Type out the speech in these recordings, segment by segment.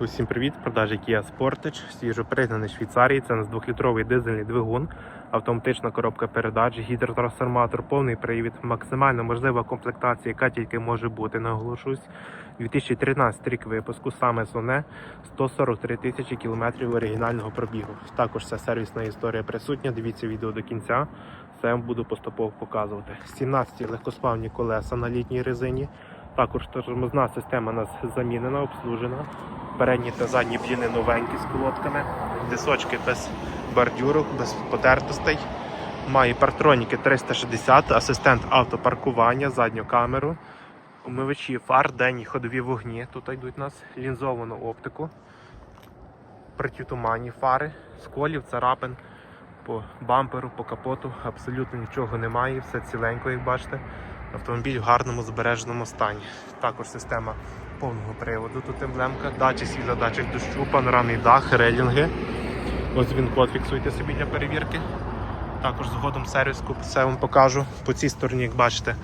Усім привіт! Продажі Kia Sportage, свіжопригнаний Швейцарії. Це у нас 2-літровий дизельний двигун, автоматична коробка передач, гідротрансформатор, повний привід, максимально можлива комплектація, яка тільки може бути, наголошусь. 2013 рік випуску, саме основне 143 тисячі кілометрів оригінального пробігу. Також вся сервісна історія присутня. Дивіться відео до кінця. Все я вам буду поступово показувати. 17 легкосплавні колеса на літній резині. Також тормозна система у нас замінена, обслужена. Передні та задні бліни новенькі з колодками. Дисочки без бордюрок, без потертостей. Має партроніки 360, асистент автопаркування, задню камеру, умивачі фар, денні ходові вогні. Тут йдуть у нас лінзовану оптику, притютуманні фари, сколів, царапин по бамперу, по капоту. Абсолютно нічого немає, все ціленько, як бачите. Автомобіль в гарному збереженому стані. Також система повного приводу. Тут емблемка, датчик світла, датчик дощу, панорамний дах, релінги. Ось він код фіксуйте собі для перевірки. Також згодом сервіску все вам покажу. По цій стороні, як бачите,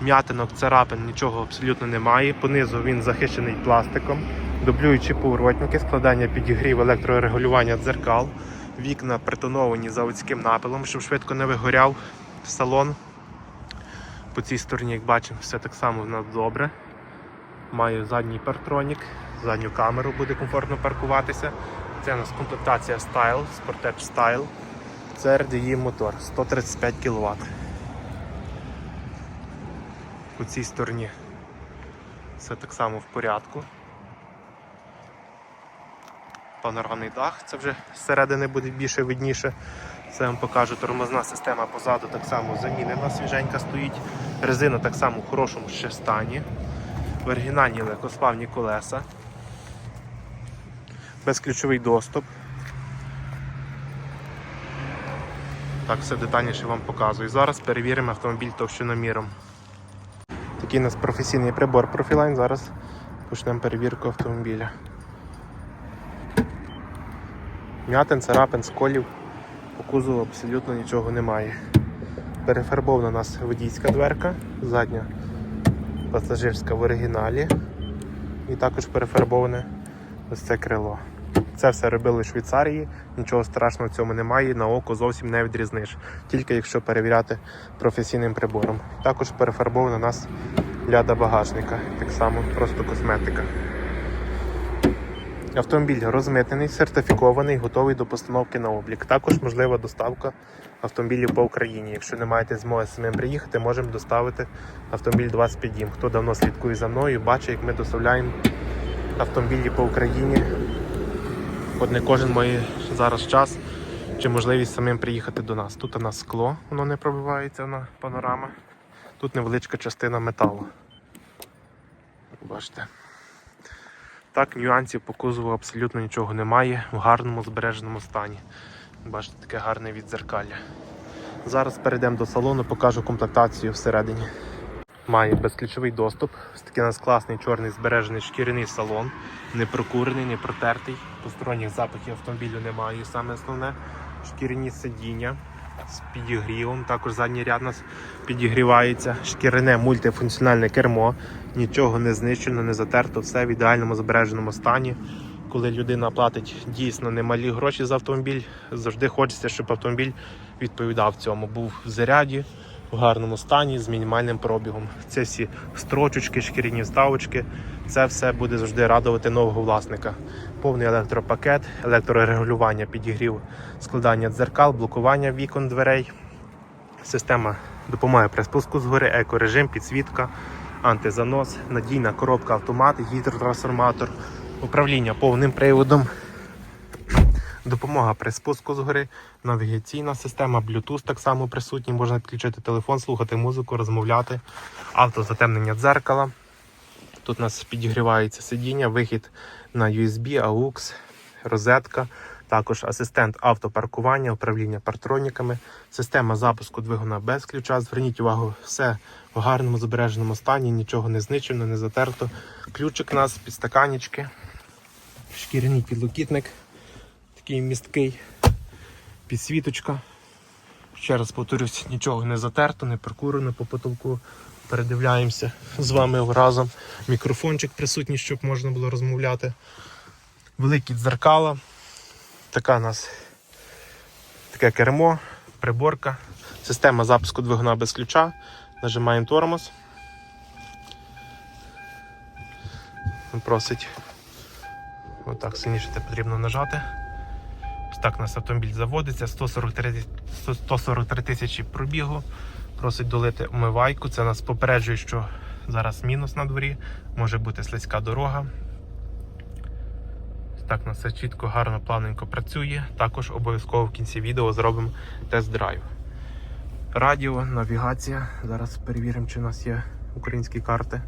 м'ятинок, царапин, нічого абсолютно немає. Понизу він захищений пластиком, дублюючі поворотники, складання підігрів, електрорегулювання дзеркал, вікна притоновані заводським напилом, щоб швидко не вигоряв салон. По цій стороні, як бачимо, все так само в нас добре. Маю задній партронік, задню камеру буде комфортно паркуватися. Це у нас комплектація Style, Sportage Style. Це RDI мотор 135 кВт. По цій стороні все так само в порядку. Панорамний дах, це вже зсередини буде більше видніше. Це вам покажу тормозна система позаду так само замінена, свіженька стоїть. Резина так само в хорошому ще стані. В оригінальні легкосплавні колеса. Безключовий доступ. Так, все детальніше вам показую. Зараз перевіримо автомобіль товщиноміром. Такий у нас професійний прибор Profiline. Зараз почнемо перевірку автомобіля. М'ятин, царапин, сколів. По кузову абсолютно нічого немає. Перефарбована у нас водійська дверка, задня пасажирська в оригіналі. І також перефарбоване ось це крило. Це все робили в Швейцарії, нічого страшного в цьому немає, на око зовсім не відрізниш, тільки якщо перевіряти професійним прибором. Також перефарбована у нас ляда багажника, так само просто косметика. Автомобіль розмитнений, сертифікований, готовий до постановки на облік. Також можлива доставка автомобілів по Україні. Якщо не маєте змоги самим приїхати, можемо доставити автомобіль до вас під дім. Хто давно слідкує за мною, бачить, як ми доставляємо автомобілі по Україні. От не кожен має зараз час чи можливість самим приїхати до нас. Тут у нас скло, воно не пробивається на панорама. Тут невеличка частина металу. Бачите. Так, нюансів по кузову абсолютно нічого немає, в гарному збереженому стані. Бачите, таке гарне відзеркалля. Зараз перейдемо до салону, покажу комплектацію всередині. Має безключовий доступ. Ось такий у нас класний чорний збережений шкіряний салон, не прокурений, не протертий. Посторонніх запахів автомобілю немає. І саме основне шкіряні сидіння з підігрівом. Також задній ряд нас підігрівається. Шкіряне мультифункціональне кермо. Нічого не знищено, не затерто, все в ідеальному збереженому стані. Коли людина платить дійсно немалі гроші за автомобіль, завжди хочеться, щоб автомобіль відповідав цьому. Був в заряді, в гарному стані, з мінімальним пробігом. Це всі строчечки, шкіряні вставочки. Це все буде завжди радувати нового власника. Повний електропакет, електрорегулювання, підігрів, складання дзеркал, блокування вікон дверей. Система допомагає при спуску згори, екорежим, підсвітка, антизанос, надійна коробка автомат, гідротрансформатор, управління повним приводом, допомога при спуску згори, навігаційна система, Bluetooth так само присутній, можна підключити телефон, слухати музику, розмовляти, автозатемнення дзеркала. Тут у нас підігрівається сидіння, вихід на USB, AUX, розетка. Також асистент автопаркування, управління партроніками, система запуску двигуна без ключа. Зверніть увагу, все в гарному збереженому стані, нічого не знищено, не затерто. Ключик у нас, підстаканічки, шкіряний підлокітник, такий місткий, підсвіточка. Ще раз повторюсь, нічого не затерто, не прокурено по потолку. Передивляємося з вами разом. Мікрофончик присутній, щоб можна було розмовляти. великі дзеркала. Така у нас таке кермо, приборка, система запуску двигуна без ключа. Нажимаємо тормоз. Просить. Отак сильніше це потрібно нажати. Так у нас автомобіль заводиться, 143 тисячі пробігу. Просить долити умивайку. Це нас попереджує, що зараз мінус на дворі, може бути слизька дорога. Так у нас все чітко, гарно, плавненько працює. Також обов'язково в кінці відео зробимо тест-драйв. Радіо, навігація. Зараз перевіримо, чи у нас є українські карти.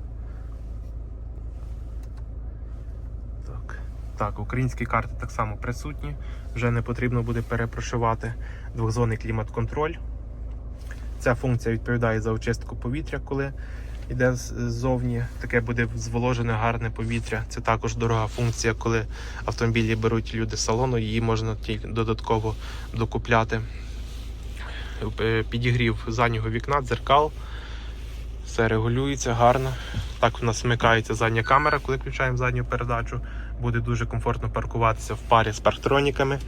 Так, українські карти так само присутні. Вже не потрібно буде перепрошивати двохзонний клімат-контроль. Ця функція відповідає за очистку повітря, коли йде ззовні. Таке буде зволожене гарне повітря. Це також дорога функція, коли автомобілі беруть люди з салону, її можна тільки додатково докупляти. Е, Підігрів заднього вікна, дзеркал. Все регулюється гарно. Так у нас вмикається задня камера, коли включаємо задню передачу. Буде дуже комфортно паркуватися в парі з парктроніками.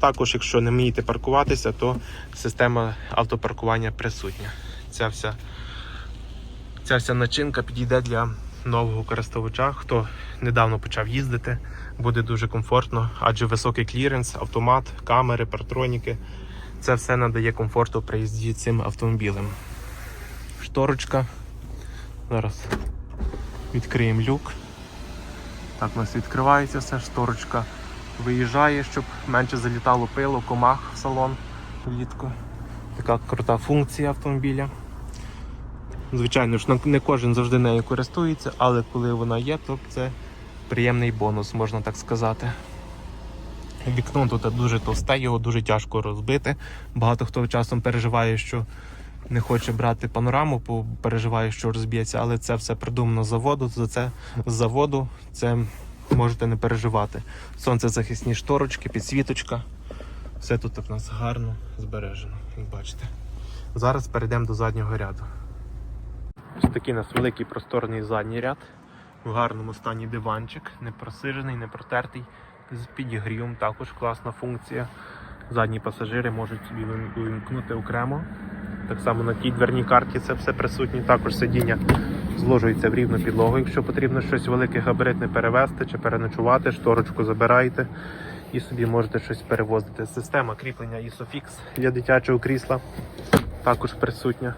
Також, якщо не вмієте паркуватися, то система автопаркування присутня. Ця вся, ця вся начинка підійде для нового користувача. Хто недавно почав їздити, буде дуже комфортно, адже високий кліренс, автомат, камери, партроніки. Це все надає комфорту при їзді цим автомобілем. Шторочка. Зараз відкриємо люк. Так, у нас відкривається все, шторочка виїжджає, щоб менше залітало пило, комах в салон влітку. Така крута функція автомобіля. Звичайно ж, не кожен завжди нею користується, але коли вона є, то це приємний бонус, можна так сказати. Вікно тут дуже товсте, його дуже тяжко розбити. Багато хто часом переживає, що не хоче брати панораму, бо переживає, що розб'ється, але це все придумано з заводу. За це з заводу це можете не переживати. Сонцезахисні шторочки, підсвіточка. Все тут в нас гарно збережено, як бачите. Зараз перейдемо до заднього ряду. Ось такий у нас великий просторний задній ряд. В гарному стані диванчик, не просижений, не протертий, з підігрівом, також класна функція. Задні пасажири можуть собі вим- увімкнути окремо. Так само на тій дверній карті це все присутнє. Також сидіння зложується в рівну підлогу. Якщо потрібно щось велике габаритне перевезти чи переночувати, шторочку забираєте і собі можете щось перевозити. Система кріплення ISOFIX для дитячого крісла також присутня.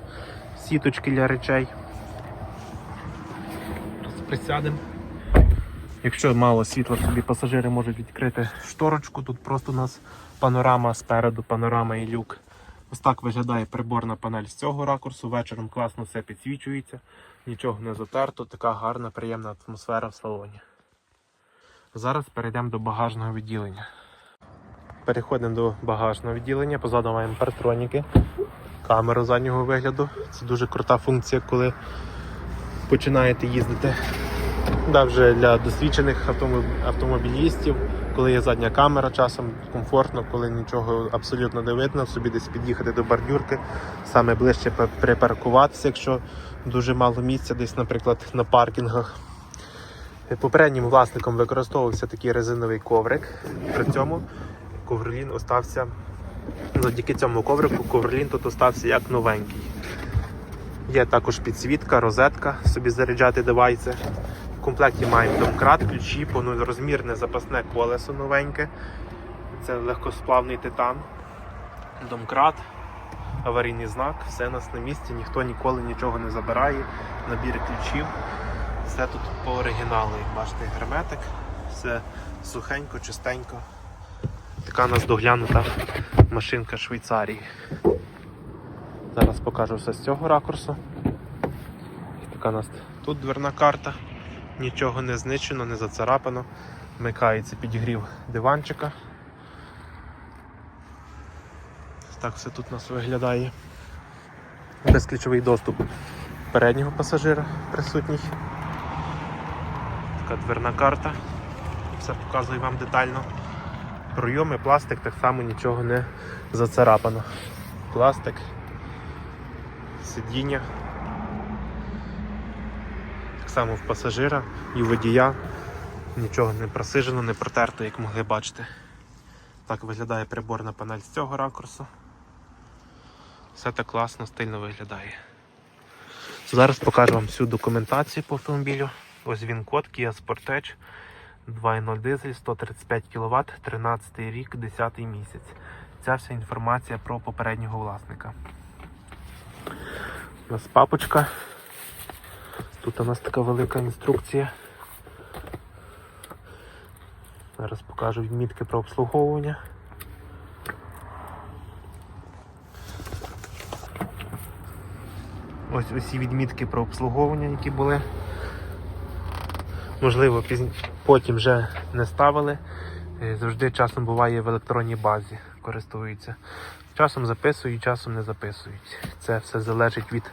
Сіточки для речей. Присядемо. Якщо мало світла, собі пасажири можуть відкрити шторочку. Тут просто у нас панорама спереду, панорама і люк. Ось так виглядає приборна панель з цього ракурсу. Вечором класно все підсвічується, нічого не затерто, така гарна, приємна атмосфера в салоні. Зараз перейдемо до багажного відділення. Переходимо до багажного відділення. Позаду маємо партроніки, камеру заднього вигляду. Це дуже крута функція, коли починаєте їздити. Да, вже для досвідчених автомобілістів, коли є задня камера, часом комфортно, коли нічого абсолютно не видно, собі десь під'їхати до бордюрки, саме ближче припаркуватися, якщо дуже мало місця, десь, наприклад, на паркінгах. Е, Попереднім власником використовувався такий резиновий коврик. При цьому ковролін остався, завдяки цьому коврику, ковролін тут остався як новенький. Є також підсвітка, розетка, собі заряджати девайси. Комплекті маємо домкрат, ключі, повнорозмірне запасне колесо новеньке. Це легкосплавний титан. Домкрат, аварійний знак, все у нас на місці, ніхто ніколи нічого не забирає. Набір ключів. Все тут по оригіналу. Як бачите, герметик, все сухенько, чистенько. Така у нас доглянута машинка Швейцарії. Зараз покажу все з цього ракурсу. Така у нас тут дверна карта. Нічого не знищено, не зацарапано. Вмикається підігрів диванчика. Так все тут у нас виглядає. Безключовий доступ переднього пасажира присутній. Така дверна карта. Все показую вам детально. Пройоми, пластик, так само нічого не зацарапано. Пластик, сидіння. Само в пасажира і водія. Нічого не просижено, не протерто, як могли бачити. Так виглядає приборна панель з цього ракурсу. Все так класно, стильно виглядає. Зараз покажу вам всю документацію по автомобілю. Ось він код Kia Sportage 2.0 дизель, 135 кВт, 13 рік, 10 місяць. Ця вся інформація про попереднього власника. У нас папочка. Тут у нас така велика інструкція. Зараз покажу відмітки про обслуговування. Ось усі відмітки про обслуговування, які були. Можливо, потім вже не ставили. Е, Завжди часом буває в електронній базі, користуються. Часом записують, часом не записують. Це все залежить від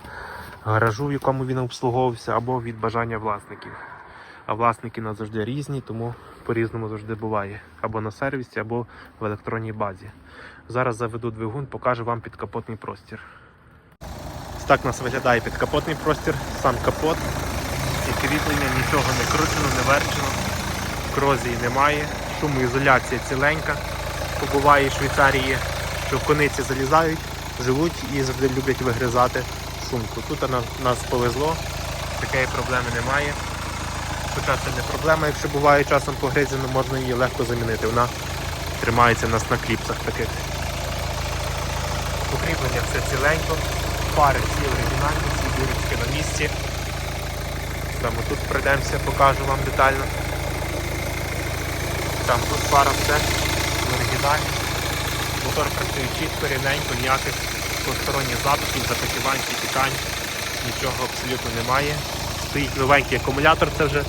гаражу, в якому він обслуговувався, або від бажання власників. А власники нас завжди різні, тому по-різному завжди буває. Або на сервісі, або в електронній базі. Зараз заведу двигун, покажу вам підкапотний простір. Так у нас виглядає підкапотний простір, сам капот. І кріплення нічого не кручено, не верчено. Корозії немає, шумоізоляція ціленька. Побуває в Швейцарії, що кониці залізають, живуть і завжди люблять вигризати шумку. Тут на- нас повезло, такої проблеми немає. Хоча це не проблема, якщо буває часом погризено, можна її легко замінити. Вона тримається у нас на кліпсах таких. Укріплення все ціленько, пари всі оригінальні, всі дірочки на місці. Саме тут пройдемося, покажу вам детально. Там тут пара все в. Мотор працює чітко, рівненько, ніяких посторонніх запахів, запотівань, підтікань, нічого абсолютно немає. Стоїть новенький акумулятор, це вже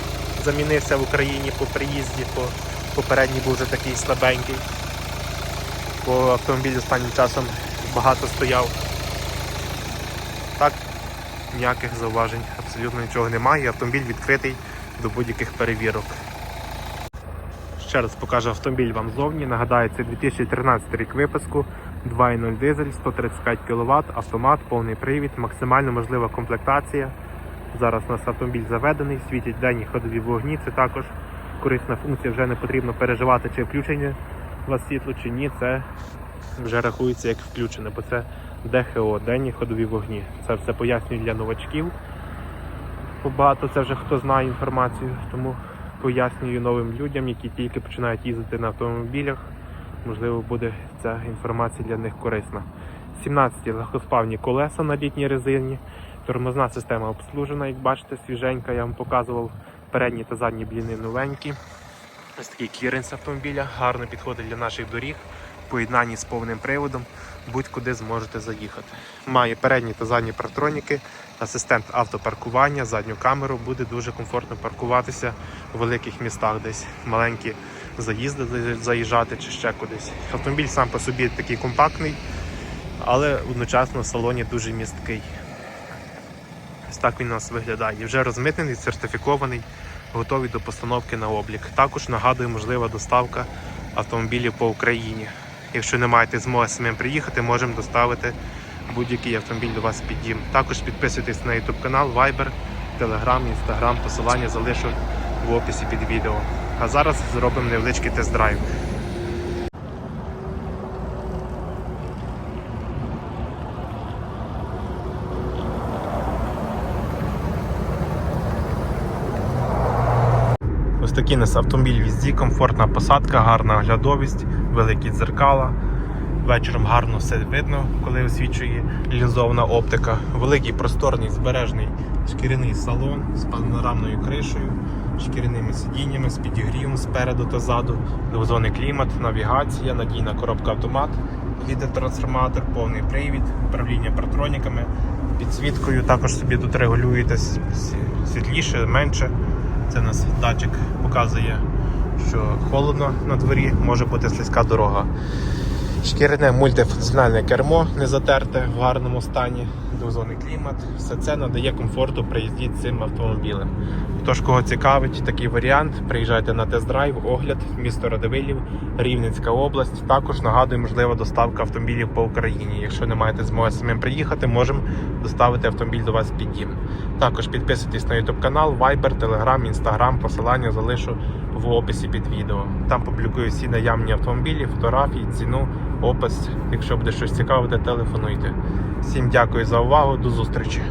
замінився в Україні по приїзді, по попередній був вже такий слабенький. Бо автомобіль останнім часом багато стояв. Так, ніяких зауважень, абсолютно нічого немає. Автомобіль відкритий до будь-яких перевірок. Ще раз покажу автомобіль вам ззовні. Нагадаю, це 2013 рік випуску, 2.0 дизель, 135 кВт, автомат, повний привід, максимально можлива комплектація. Зараз у нас автомобіль заведений, світять денні ходові вогні. Це також корисна функція, вже не потрібно переживати, чи включення у вас світло, чи ні. Це вже рахується як включене, бо це ДХО, денні ходові вогні. Це все пояснюю для новачків. Багато це вже хто знає інформацію, тому пояснюю новим людям, які тільки починають їздити на автомобілях. Можливо, буде ця інформація для них корисна. 17 легкоспавні колеса на літній резині. Тормозна система обслужена, як бачите, свіженька. Я вам показував передні та задні бліни новенькі. Ось такий кліренс автомобіля, гарно підходить для наших доріг. В поєднанні з повним приводом будь-куди зможете заїхати. Має передні та задні партроніки, асистент автопаркування, задню камеру. Буде дуже комфортно паркуватися у великих містах, десь маленькі заїзди заїжджати чи ще кудись. Автомобіль сам по собі такий компактний, але одночасно в салоні дуже місткий. Ось так він у нас виглядає. Вже розмитнений, сертифікований, готовий до постановки на облік. Також нагадую, можлива доставка автомобілів по Україні. Якщо не маєте змоги самим приїхати, можемо доставити будь-який автомобіль до вас під дім. Також підписуйтесь на YouTube канал, Viber, Telegram, Instagram. Посилання залишу в описі під відео. А зараз зробимо невеличкий тест-драйв. Ось такий у нас автомобіль візді, комфортна посадка, гарна оглядовість, великі дзеркала. Вечором гарно все видно, коли освічує лінзована оптика. Великий просторний збережний шкіряний салон з панорамною кришею, шкіряними сидіннями, з підігрівом спереду та ззаду, двозонний клімат, навігація, надійна коробка автомат, лідер-трансформатор, повний привід, управління партроніками, підсвіткою. Також собі тут регулюєте світліше, менше. Це у нас датчик показує, що холодно на дворі, може бути слизька дорога. Шкіряне мультифункціональне кермо не затерте в гарному стані, двозонний клімат. Все це надає комфорту при їзді цим автомобілем. Тож, кого цікавить такий варіант, приїжджайте на тест-драйв, огляд, місто Радивилів, Рівненська область. Також нагадую, можлива доставка автомобілів по Україні. Якщо не маєте змоги самим приїхати, можемо доставити автомобіль до вас під дім. Також підписуйтесь на YouTube канал, Viber, Telegram, Instagram, посилання залишу в описі під відео. Там публікую всі наявні автомобілі, фотографії, ціну, опис. Якщо буде щось цікаве, телефонуйте. Всім дякую за увагу, до зустрічі.